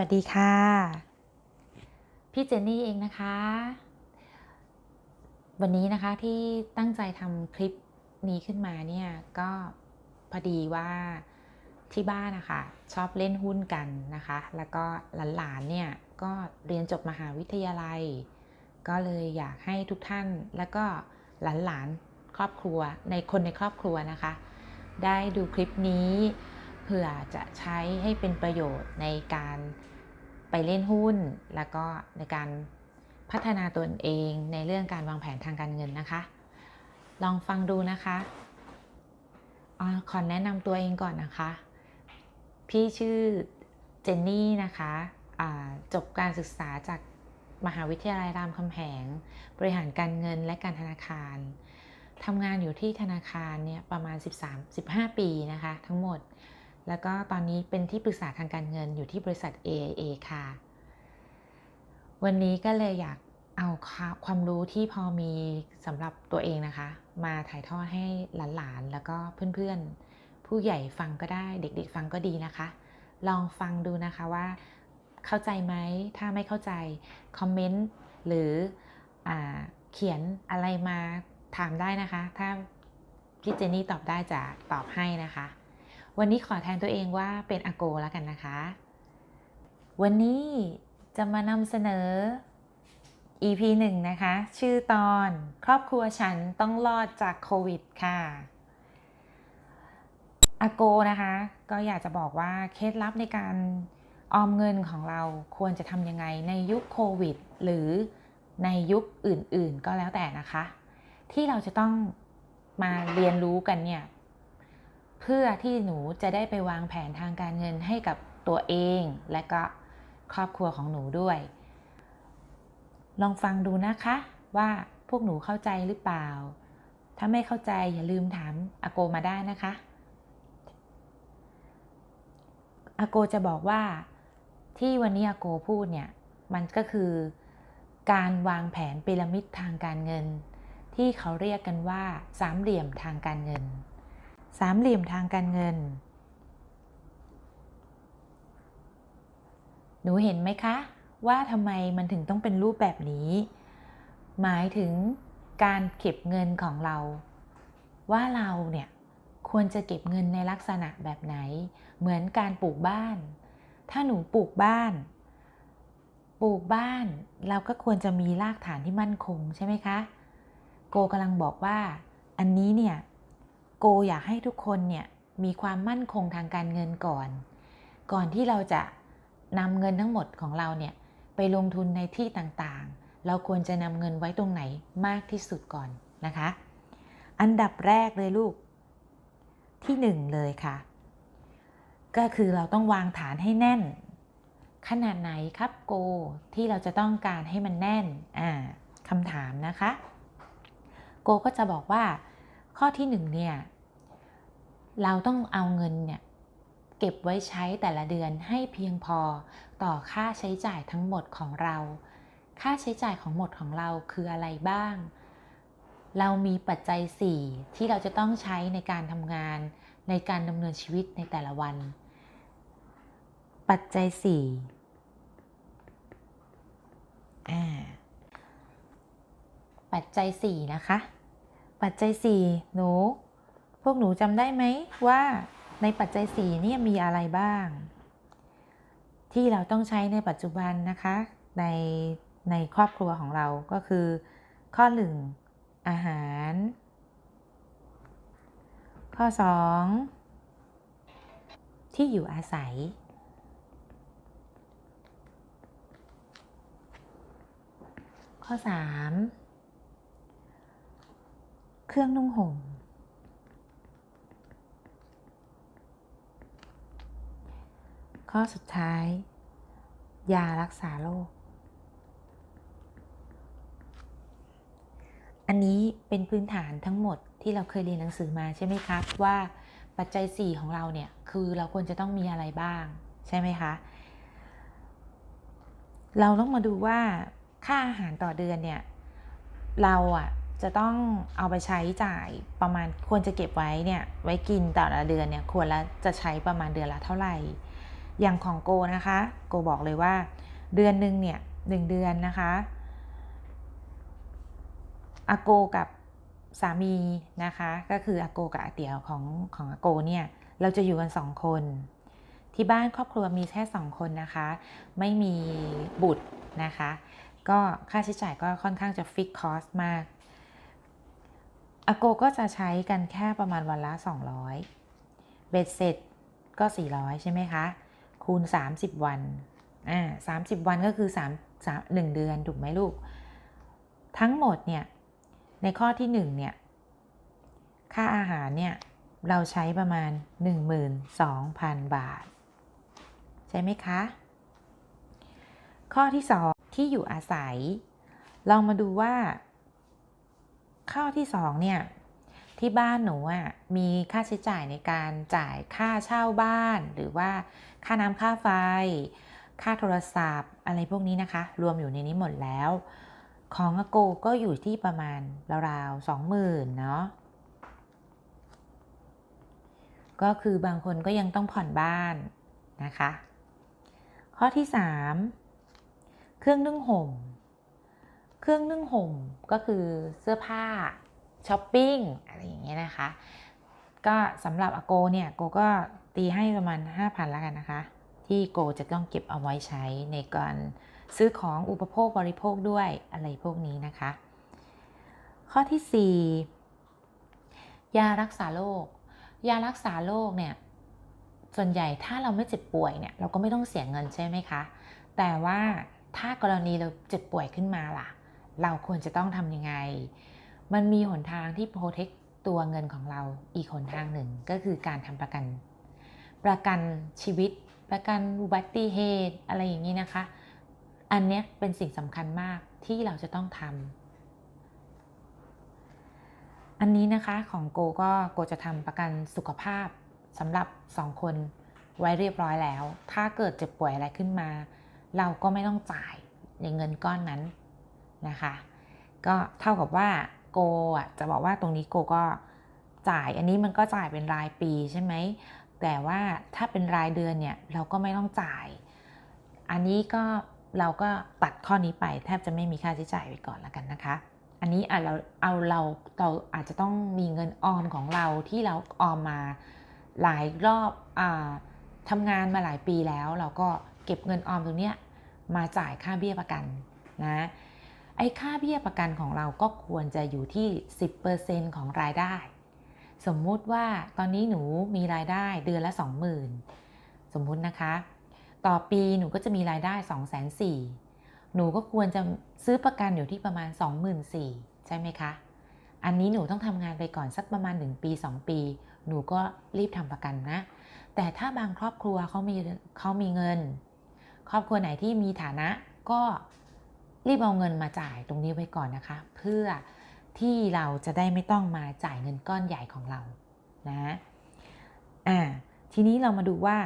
วัสดีค่ะ พี่เจนนี่เองนะคะ วันนี้นะคะที่ตั้งใจทำคลิปนี้ขึ้นมาเนี่ยก็พอดีว่าที่บ้านนะคะชอบเล่นหุ้นกันนะคะ แล้วก็หลานๆเนี่ยก็เรียนจบมหาวิทยาลัย ก็เลยอยากให้ทุกท่านแล้วก็หลานๆครอบครัวในคนในครอบครัวนะคะ ได้ดูคลิปนี้ เพื่อจะใช้ให้เป็นประโยชน์ในการไปเล่นหุ้น แล้วก็ในการพัฒนาตนเองในเรื่องการวางแผนทางการเงินนะคะ ลองฟังดูนะคะอขอแนะนำตัวเองก่อนนะคะ พี่ชื่อเจนนี่นะคะะจบการศึกษาจากมหาวิทยาลัยรามคำแหง บริหารการเงินและการธนาคารทำงานอยู่ที่ธนาคารเนี่ยประมาณ 13-15 ปีนะคะ ทั้งหมด แล้วก็ตอนนี้เป็นที่ปรึกษาทางการเงินอยู่ที่บริษัท AIA ค่ะ วันนี้ก็เลยอยากเอาความรู้ที่พอมีสำหรับตัวเองนะคะ มาถ่ายทอดให้หลานๆ แล้วก็เพื่อนๆ ผู้ใหญ่ฟังก็ได้เด็กๆ ฟังก็ดีนะคะ ลองฟังดูนะคะว่าเข้าใจไหม ถ้าไม่เข้าใจ คอมเมนต์ หรืออเขียนอะไรมาถามได้นะคะ ถ้าพี่เจนนี่ตอบได้จะตอบให้นะคะ วันนี้ขอแทนตัวเองว่าเป็นอาโกแล้วกันนะคะ วันนี้จะมานำเสนอ EP 1 นะคะ ชื่อตอนครอบครัวฉันต้องรอดจากโควิดค่ะอาโกนะคะ ก็อยากจะบอกว่าเคล็ดลับในการออมเงินของเราควรจะทำยังไงในยุคโควิด หรือในยุคอื่นๆ ก็แล้วแต่นะคะ ที่เราจะต้องมาเรียนรู้กันเนี่ย เพื่อที่หนูจะได้ไปวางแผนทางการเงินให้กับตัวเอง และก็ครอบครัวของหนูด้วย ลองฟังดูนะคะว่าพวกหนูเข้าใจหรือเปล่า ถ้าไม่เข้าใจอย่าลืมถามอาโกมาได้นะคะอาโกจะบอกว่าที่วันนี้อาโกพูดเนี่ยมันก็คือการวางแผนพีระมิดทางการเงิน ที่เขาเรียกกันว่าสามเหลี่ยมทางการเงิน สามเหลี่ยมทางการเงิน หนูเห็นไหมคะ ว่าทำไมมันถึงต้องเป็นรูปแบบนี้ หมายถึงการเก็บเงินของเรา ว่าเราเนี่ยควรจะเก็บเงินในลักษณะแบบไหน เหมือนการปลูกบ้าน ถ้าหนูปลูกบ้าน ปลูกบ้านเราก็ควรจะมีรากฐานที่มั่นคงใช่ไหมคะ โกกำลังบอกว่า อันนี้เนี่ย โกอยากให้ทุกคนเนี่ยมีความมั่นคงทางการเงินก่อน ก่อนที่เราจะนำเงินทั้งหมดของเราเนี่ยไปลงทุนในที่ต่างๆ เราควรจะนำเงินไว้ตรงไหนมากที่สุดก่อนนะคะ อันดับแรกเลยลูก ที่หนึ่งเลยค่ะ ก็คือเราต้องวางฐานให้แน่น ขนาดไหนครับโกที่เราจะต้องการให้มันแน่นอ่าคำถามนะคะ โกก็จะบอกว่า ข้อที่หนึ่งเนี่ยเราต้องเอาเงินเนี่ยเก็บไว้ใช้แต่ละเดือนให้เพียงพอต่อค่าใช้จ่ายทั้งหมดของเรา ค่าใช้จ่ายของหมดของเราคืออะไรบ้าง เรามีปัจจัย 4 ที่เราจะต้องใช้ในการทำงาน ในการดำเนินชีวิตในแต่ละวัน ปัจจัยสี่ปัจจัยสี่นะคะ ปัจจัยสี่หนู พวกหนูจำได้ไหมว่าในปัจจัยสี่นี่มีอะไรบ้าง ที่เราต้องใช้ในปัจจุบันนะคะ ในในครอบครัวของเราก็คือ ข้อหนึ่งอาหาร ข้อสองที่อยู่อาศัย ข้อ 3 เครื่องนุ่งห่ม ข้อสุดท้าย ยารักษาโรค อันนี้เป็นพื้นฐานทั้งหมดที่เราเคยเรียนหนังสือมาใช่ไหมครับ ว่าปัจจัย 4 ของเราเนี่ย คือเราควรจะต้องมีอะไรบ้าง ใช่ไหมคะ เราต้องมาดูว่าค่าอาหารต่อเดือนเนี่ย เราอะ จะต้องเอาไปใช้จ่ายประมาณควรจะเก็บไว้เนี่ยไว้กินแต่ละเดือนเนี่ยควรละจะใช้ประมาณเดือนละเท่าไหร่ อย่างของโกนะคะ โกบอกเลยว่า เดือนหนึ่งเนี่ยหนึ่งเดือนนะคะอาโกกับสามีนะคะ ก็คืออาโกกับอาเตียวของของอาโกเนี่ยเราจะอยู่กันสองคน ที่บ้านครอบครัวมีแค่สองคนนะคะ ไม่มีบุตรนะคะ ก็ค่าใช้จ่ายก็ค่อนข้างจะฟิกคอสมาก อาโกก็จะใช้กันแค่ประมาณวันละ 200 เบ็ดเสร็จก็ 400 ใช่ไหมคะ คูณ 30 วัน อ่า30วันก็คือ3 3 1เดือน ถูกไหมลูก ทั้งหมดเนี่ย ในข้อที่ 1 เนี่ย ค่าอาหารเนี่ย เราใช้ประมาณ 12,000 บาท ใช่ไหมคะ ข้อที่ 2 ที่อยู่อาศัย ลองมาดูว่า ข้อที่2เนี่ยที่บ้านหนูอะมีค่าใช้จ่ายในการจ่ายค่าเช่าบ้าน หรือว่าค่าน้ำค่าไฟ ค่าโทรศัพท์ อะไรพวกนี้นะคะ รวมอยู่ในนี้หมดแล้ว ของอโกก็อยู่ที่ประมาณราวๆสองหมื่นเนาะก็คือบางคนก็ยังต้องผ่อนบ้านนะคะ ข้อที่ 3 เครื่องนึ่งห่ม เครื่องนึ่งห่มก็คือเสื้อผ้าช้อปปิ้งอะไรอย่างเงี้ยนะคะ ก็สำหรับอโกเนี่ยโกก็ตีให้ประมาณ 5,000แล้วกันนะคะ ที่โกจะต้องเก็บเอาไว้ใช้ในการซื้อของอุปโภคบริโภคด้วยอะไรพวกนี้นะคะ ข้อที่ 4 ยารักษาโรคยารักษาโรคเนี่ยส่วนใหญ่ถ้าเราไม่เจ็บป่วยเนี่ยเราก็ไม่ต้องเสียเงินใช่ไหมคะ แต่ว่าถ้ากรณีเราเจ็บป่วยขึ้นมาล่ะ เราควรจะต้องทำยังไง มันมีหนทางที่โปรเทคตัวเงินของเราอีกหนทางหนึ่งก็คือการทำประกัน ประกันชีวิต ประกันอุบัติเหตุอะไรอย่างนี้นะคะ อันนี้เป็นสิ่งสำคัญมากที่เราจะต้องทำอันนี้นะคะของโกก็โกจะทำประกันสุขภาพสำหรับ 2 คนไว้เรียบร้อยแล้ว ถ้าเกิดเจ็บป่วยอะไรขึ้นมา เราก็ไม่ต้องจ่ายในเงินก้อนนั้น นะคะก็เท่ากับว่าโกอะจะบอกว่าตรงนี้โกก็จ่ายอันนี้มันก็จ่ายเป็นรายปีใช่ไหมแต่ว่าถ้าเป็นรายเดือนเนี่ยเราก็ไม่ต้องจ่าย อันนี้ก็เราก็ตัดข้อนี้ไปแทบจะไม่มีค่าใช้จ่ายไปก่อนแล้วกันนะคะ อันนี้อะเราเอาเราเราอาจจะต้องมีเงินออมของเราที่เราออมมาหลายรอบอทำงานมาหลายปีแล้ว เราก็เก็บเงินออมตรงเนี้ยมาจ่ายค่าเบี้ยประกันนะ ไอ้ค่าเบี้ยประกันของเราก็ควรจะอยู่ที่ 10%ของรายได้ สมมุติว่าตอนนี้หนูมีรายได้เดือนละ 20,000 สมมุตินะคะ ต่อปีหนูก็จะมีรายได้2 4 0 0 0หนูก็ควรจะซื้อประกันอยู่ที่ประมาณ 24,000 ใช่ไหมคะ อันนี้หนูต้องทำงานไปก่อนสักประมาณ 1 ปี 2 ปี หนูก็รีบทำประกันนะ แต่ถ้าบางครอบครัวเขามีเขามีเงิน ครอบครัวไหนที่มีฐานะก็ รีบเอาเงินมาจ่ายตรงนี้ไว้ก่อนนะคะ เพื่อที่เราจะได้ไม่ต้องมาจ่ายเงินก้อนใหญ่ของเรานะอ่าทีนี้เรามาดูว่า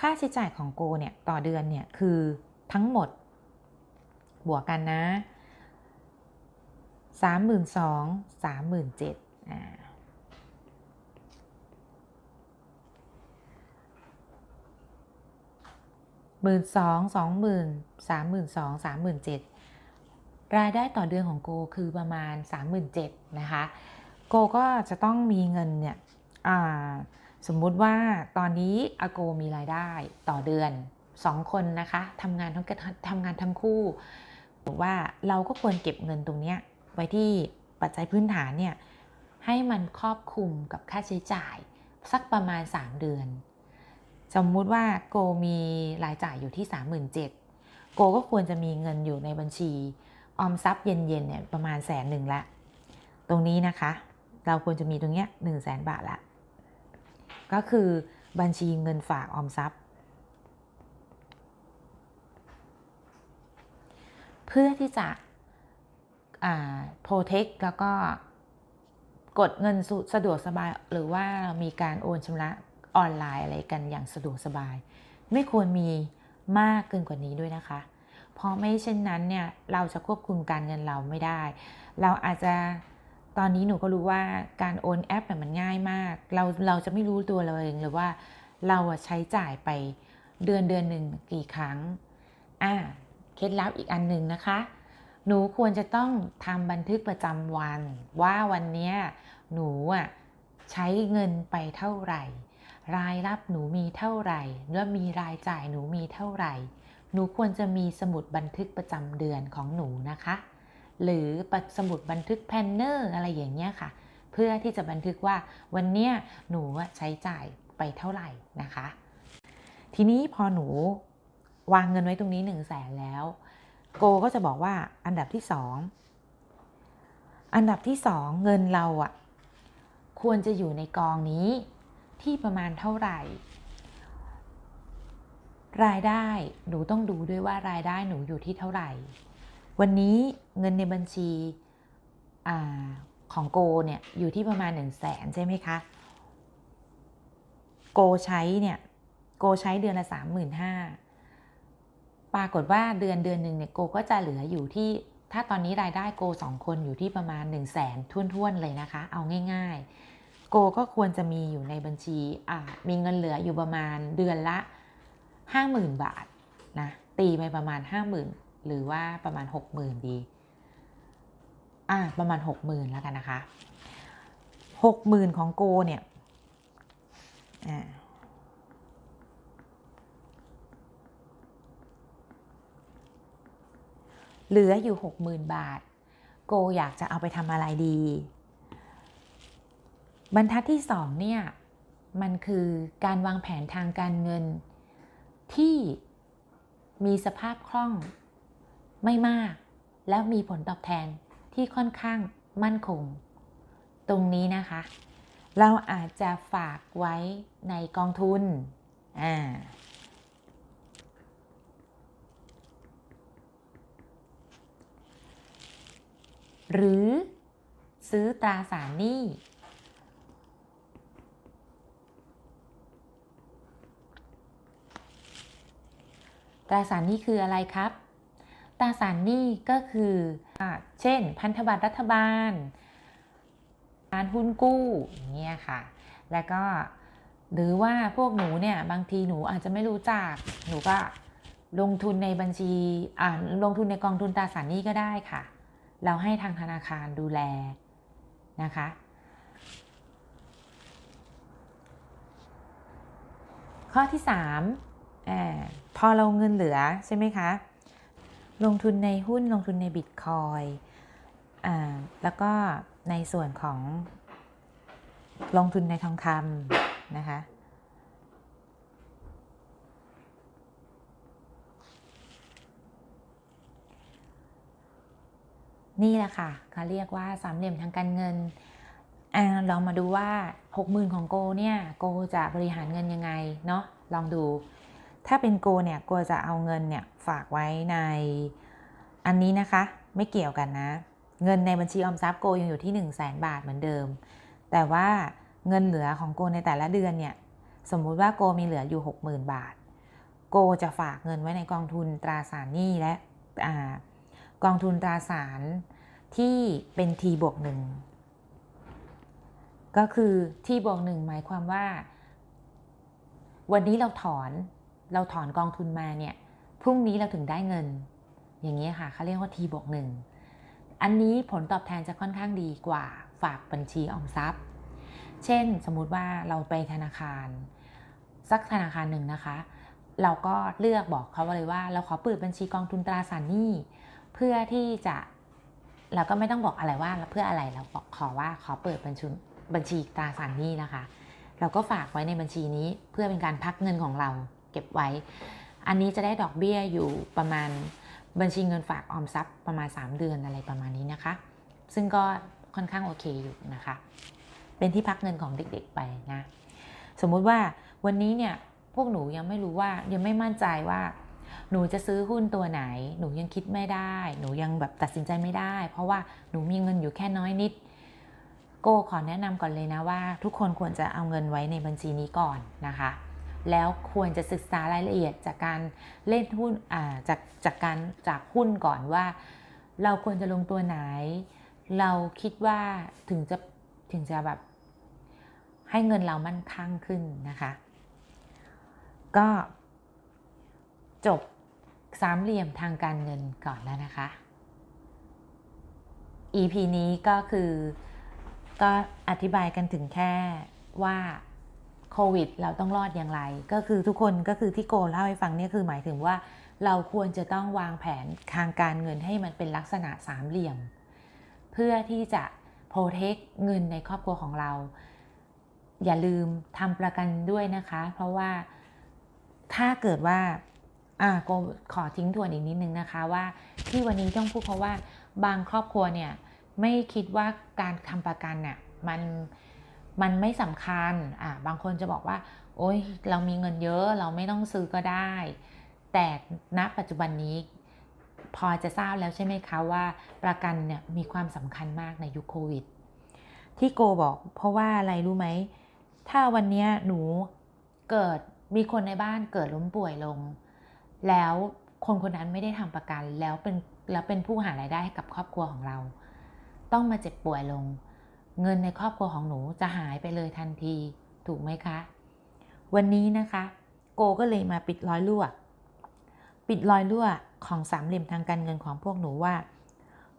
ค่าใช้จ่ายของโกเนี่ยต่อเดือนเนี่ยคือทั้งหมดบวกกันนะสามหมื่นสองสามหมื่นเจ็ดอ่าหมื่นสองสองหมื่นสามหมื่นสองสามหมื่นเจ็ด รายได้ต่อเดือนของโกคือประมาณ 37,000นะคะโกก็จะต้องมีเงินเนี่ยสมมุติว่าตอนนี้อาโกมีรายได้ต่อเดือน 2 คนนะคะทำงานทั้งทำงานทั้งคู่ว่าเราก็ควรเก็บเงินตรงนี้ไว้ที่ปัจจัยพื้นฐานเนี่ยให้มันครอบคลุมกับค่าใช้จ่ายสักประมาณ 3 เดือน สมมุติว่าโกมีรายจ่ายอยู่ที่ 37,000โกก็ควรจะมีเงินอยู่ในบัญชี ออมทรัพย์เย็นๆเนี่ยประมาณแสนหนึ่งละ ตรงนี้นะคะ เราควรจะมีตรงเนี้ยหนึ่งแสนบาทละ ก็คือบัญชีเงินฝากออมทรัพย์ เพื่อที่จะโปรเทคแล้วก็กดเงินสะดวกสบาย หรือว่ามีการโอนชำระออนไลน์อะไรกันอย่างสะดวกสบาย ไม่ควรมีมากเกินกว่านี้ด้วยนะคะ เพราะไม่เช่นนั้นเนี่ยเราจะควบคุมการเงินเราไม่ได้ เราอาจจะตอนนี้หนูก็รู้ว่าการโอนแอปมันง่ายมาก เราเราจะไม่รู้ตัวเราเองเลยว่าเราใช้จ่ายไปเดือนเดือนหนึ่งกี่ครั้งอ่าเคล็ดลับอีกอันหนึ่งนะคะ หนูควรจะต้องทำบันทึกประจำวัน ว่าวันนี้หนูอะใช้เงินไปเท่าไหร่ รายรับหนูมีเท่าไหร่ แล้วมีรายจ่ายหนูมีเท่าไหร่ หนูควรจะมีสมุดบันทึกประจำเดือนของหนูนะคะ หรือสมุดบันทึกแพนเนอร์อะไรอย่างเงี้ยค่ะ เพื่อที่จะบันทึกว่าวันเนี้ยหนูใช้จ่ายไปเท่าไหร่นะคะ ทีนี้พอหนูวางเงินไว้ตรงนี้1นึ่งแสนแล้ว โกก็จะบอกว่าอันดับที่สองอันดับที่สองเงินเราอะควรจะอยู่ในกองนี้ที่ประมาณเท่าไหร่ รายได้หนูต้องดูด้วยว่ารายได้หนูอยู่ที่เท่าไหร่ วันนี้เงินในบัญชีอของโกเนี่ยอยู่ที่ประมาณ 1 0 0 0 0แสนใช่ไหมคะ โกใช้เนี่ยโกใช้เดือนละ 35,000ปรากฏว่าเดือนเดือนหนึ่งเนี่ยโกก็จะเหลืออยู่ที่ถ้าตอนนี้รายได้โกสองคนอยู่ที่ประมาณ 1 0 0 0 0แสนทุ่นๆเลยนะคะ เอาง่าย ๆ โกก็ควรจะมีอยู่ในบัญชีมีเงินเหลืออยู่ประมาณเดือนละ 50,000 บาทนะตีไปประมาณ 50,000 หรือว่าประมาณ 60,000 ดีอ่าประมาณ 60,000 แล้วกันนะคะ 60,000 ของโกเนี่ยอ่าเหลืออยู่ 60,000 บาท โกอยากจะเอาไปทำอะไรดี บรรทัดที่ 2 เนี่ย มันคือการวางแผนทางการเงิน ที่มีสภาพคล่องไม่มาก แล้วมีผลตอบแทนที่ค่อนข้างมั่นคง ตรงนี้นะคะ เราอาจจะฝากไว้ในกองทุนอ่าหรือซื้อตราสารหนี้ ตราสารหนี้คืออะไรครับ ตราสารหนี้ก็คืออเช่น พันธบัตรรัฐบาลการหุ้นกู้อย่างเงี้ยค่ะ แล้วก็หรือว่าพวกหนูเนี่ยบางทีหนูอาจจะไม่รู้จัก หนูก็ลงทุนในบัญชีอ่าลงทุนในกองทุนตราสารหนี้ก็ได้ค่ะ เราให้ทางธนาคารดูแลนะคะ ข้อที่ 3 อพอเราเงินเหลือใช่ไหมคะ ลงทุนในหุ้นลงทุนในบิตคอยแล้วก็ในส่วนของลงทุนในทองคำนะคะนี่แหละค่ะเขาเรียกว่าสามเหลี่ยมทางการเงินอลองมาดูว่า 60,000 ของโกเนี่ย โกจะบริหารเงินยังไง เนาะลองดู ถ้าเป็นโกเนี่ยโกจะเอาเงินเนี่ยฝากไว้ในอันนี้นะคะ ไม่เกี่ยวกันนะ เงินในบัญชีออมทรัพย์โกยังอยู่ที่1 0 0 0 0แบาทเหมือนเดิม แต่ว่าเงินเหลือของโกในแต่ละเดือนเนี่ยสมมุติว่าโกมีเหลืออยู่ 60,000 บาท โกจะฝากเงินไว้ในกองทุนตราสารหนี้และกองทุนตราสารที่เป็น T บวกหนึ่งก็คือ T บวกหนึ่งหมายความว่า วันนี้เราถอน เราถอนกองทุนมาเนี่ยพรุ่งนี้เราถึงได้เงิน อย่างนี้ค่ะเขาเรียกว่า T บวกหนึ่งอันนี้ผลตอบแทนจะค่อนข้างดีกว่าฝากบัญชีออมทรัพย์ เช่นสมมุติว่าเราไปธนาคาร สักธนาคารหนึ่งนะคะ เราก็เลือกบอกเขาเลยว่า เราขอเปิดบัญชีกองทุนตราสารหนี้เพื่อที่จะเราก็ไม่ต้องบอกอะไรว่าเพื่ออะไรเราบอกขอว่าขอเปิดบัญชีบัญชีตราสารหนี้นะคะ เราก็ฝากไว้ในบัญชีนี้เพื่อเป็นการพักเงินของเรา เก็บไว้ อันนี้จะได้ดอกเบี้ยอยู่ประมาณบัญชีเงินฝากออมทรัพย์ประมาณ 3 เดือนอะไรประมาณนี้นะคะ ซึ่งก็ค่อนข้างโอเคอยู่นะคะ เป็นที่พักเงินของเด็กๆไปนะ สมมุติว่าวันนี้เนี่ยพวกหนูยังไม่รู้ว่ายังไม่มั่นใจว่าหนูจะซื้อหุ้นตัวไหน หนูยังคิดไม่ได้ หนูยังแบบตัดสินใจไม่ได้ เพราะว่าหนูมีเงินอยู่แค่น้อยนิด โกขอแนะนำก่อนเลยนะว่า ทุกคนควรจะเอาเงินไว้ในบัญชีนี้ก่อนนะคะ แล้วควรจะศึกษารายละเอียดจากการเล่นหุ้นจากจากการจากหุ้นก่อนว่า เราควรจะลงตัวไหน เราคิดว่าถึงจะถึงจะแบบให้เงินเรามั่นคั่งขึ้นนะคะ ก็จบสามเหลี่ยมทางการเงินก่อนแล้วนะคะ EP นี้ก็คือก็อธิบายกันถึงแค่ว่า โควิด เราต้องรอดอย่างไร ก็คือทุกคนก็คือที่โกเล่าให้ฟังเนี่ยคือหมายถึงว่า เราควรจะต้องวางแผนทางการเงินให้มันเป็นลักษณะสามเหลี่ยม เพื่อที่จะโปรเทคเงินในครอบครัวของเรา อย่าลืมทำประกันด้วยนะคะ เพราะว่าถ้าเกิดว่าอ่าโกขอทิ้งทวนอีกนิดนึงนะคะว่าที่วันนี้ต้องพูดเพราะว่าบางครอบครัวเนี่ยไม่คิดว่าการทำประกันเนี่ยมัน มันไม่สำคัญอ่าบางคนจะบอกว่า โอ๊ยเรามีเงินเยอะเราไม่ต้องซื้อก็ได้ แต่ณปัจจุบันนี้พอจะทราบแล้วใช่ไหมคะว่าประกันเนี่ยมีความสำคัญมากในยุคโควิด ที่โกบอกเพราะว่าอะไรรู้ไหม ถ้าวันนี้หนูเกิดมีคนในบ้านเกิดล้มป่วยลง แล้วคนคนนั้นไม่ได้ทำประกันแล้วเป็นแล้วเป็นผู้หารายได้ให้กับครอบครัวของเรา ต้องมาเจ็บป่วยลง เงินในครอบครัวของหนูจะหายไปเลยทันทีถูกไหมคะ วันนี้นะคะ โกก็เลยมาปิดรอยรั่ว ปิดรอยรั่วของสามเหลี่ยมทางการเงินของพวกหนูว่า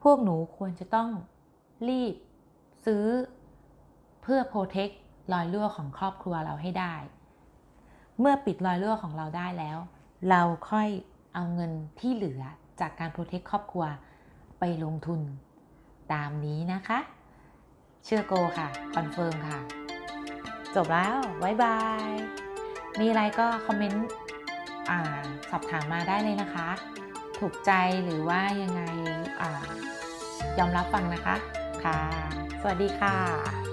พวกหนูควรจะต้องรีบซื้อเพื่อโปรเทครอยรั่วของครอบครัวเราให้ได้ เมื่อปิดรอยรั่วของเราได้แล้ว เราค่อยเอาเงินที่เหลือจากการโปรเทคครอบครัวไปลงทุน ตามนี้นะคะ เชื่อโกค่ะ คอนเฟิร์มค่ะ จบแล้วบายบาย มีอะไรก็คอมเมนต์สอบถามมาได้เลยนะคะ ถูกใจหรือว่ายังไงอยอมรับฟังนะคะ ค่ะ สวัสดีค่ะ